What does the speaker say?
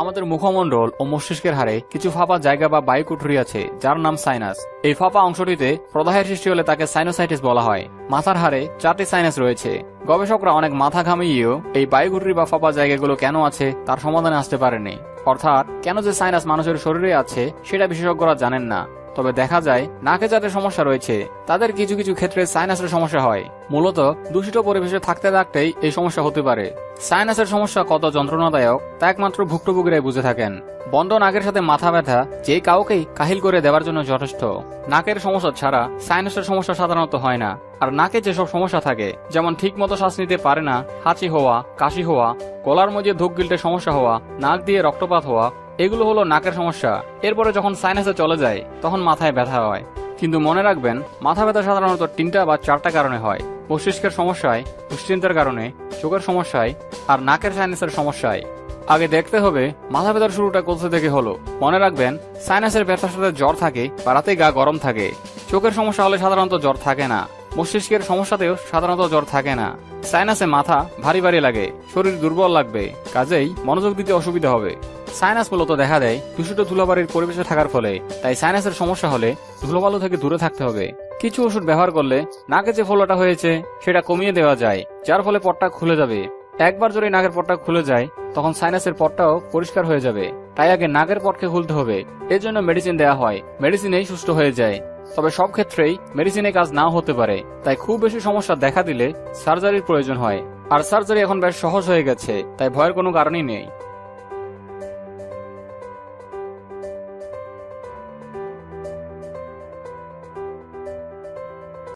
আমাদের মুখমণ্ডল ও মস্তিষ্কের হারে কিছু ফাঁপা জায়গা বা বায়ুকুঠুরি আছে, যার নাম সাইনাস। এই ফাঁপা অংশটিতে প্রদাহের সৃষ্টি হলে তাকে সাইনোসাইটিস বলা হয়। মাথার হারে চারটি সাইনাস রয়েছে। গবেষকরা অনেক মাথা ঘামিয়েও এই বায়ু কুঠুরি বা ফাঁপা জায়গাগুলো কেন আছে তার সমাধানে আসতে পারেনি অর্থাৎ কেন যে সাইনাস মানুষের শরীরে আছে, সেটা বিশেষজ্ঞরা জানেন না। তবে দেখা যায়, নাকে যাদের সমস্যা রয়েছে, তাদের কিছু কিছু ক্ষেত্রে সাইনাসের সমস্যা হয়। মূলত, দূষিত পরিবেশে থাকতে থাকতেই এই সমস্যা হতে পারে। সাইনাসের সমস্যা কত যন্ত্রণাদায়ক, তা একমাত্র ভুক্তভোগীরাই বুঝে থাকেন। বন্ধ নাকের সাথে মাথা ব্যথা যে কাউকেই কাহিল করে দেওয়ার জন্য যথেষ্ট। নাকের সমস্যা ছাড়া সাইনাসের সমস্যা সাধারণত হয় না। আর নাকে যেসব সমস্যা থাকে, যেমন ঠিক মতো শ্বাস নিতে পারে না, হাঁচি হওয়া, কাশি হওয়া গলার মধ্যে ধূপ গিলতে সমস্যা হওয়া, নাক দিয়ে রক্তপাত হওয়া, এগুলো হলো নাকের সমস্যা। এরপরে যখন সাইনাসে চলে যায়, তখন মাথায় ব্যথা হয়। কিন্তু মনে রাখবেন, মাথা ব্যথা সাধারণত তিনটা বা চারটা কারণে হয়। মস্তিষ্কের সমস্যায়, দুশ্চিন্তার কারণে, চোখের সমস্যায়, আর নাকের সাইনাসের সমস্যায়। আগে দেখতে হবে, মাথা ব্যথার শুরুটা কোথা থেকে হলো। মনে রাখবেন সাইনাসের ব্যথার সাথে জ্বর থাকে বা রাতে গা গরম থাকে। চোখের সমস্যা হলে সাধারণত জ্বর থাকে না। মস্তিষ্কের সমস্যাতেও সাধারণত জ্বর থাকে না। সাইনাসে মাথা ভারী ভারী লাগে, শরীর দুর্বল লাগবে, কাজেই মনোযোগ দিতে অসুবিধা হবে। সাইনাস মূলত দেখা দেয় দূষিত ধুলাবাড়ির পরিবেশে থাকার ফলে, তাই সাইনাসের সমস্যা হলে ধুলোবালু থেকে দূরে থাকতে হবে। কিছু ওষুধ ব্যবহার করলে নাকে যে ফোলাটা হয়েছে, সেটা কমিয়ে দেওয়া যায়, যার ফলে পটটা খুলে যাবে। একবার যদি নাকের পটটা খুলে যায়, তখন সাইনাসের পটটাও পরিষ্কার হয়ে যাবে। তাই আগে নাকের পটকে খুলতে হবে। এর জন্য মেডিসিন দেওয়া হয়। মেডিসিনেই সুস্থ হয়ে যায়। তবে সব ক্ষেত্রেই মেডিসিনে কাজ না হতে পারে, তাই খুব বেশি সমস্যা দেখা দিলে সার্জারির প্রয়োজন হয়। আর সার্জারি এখন বেশ সহজ হয়ে গেছে, তাই ভয়ের কোনো কারণই নেই।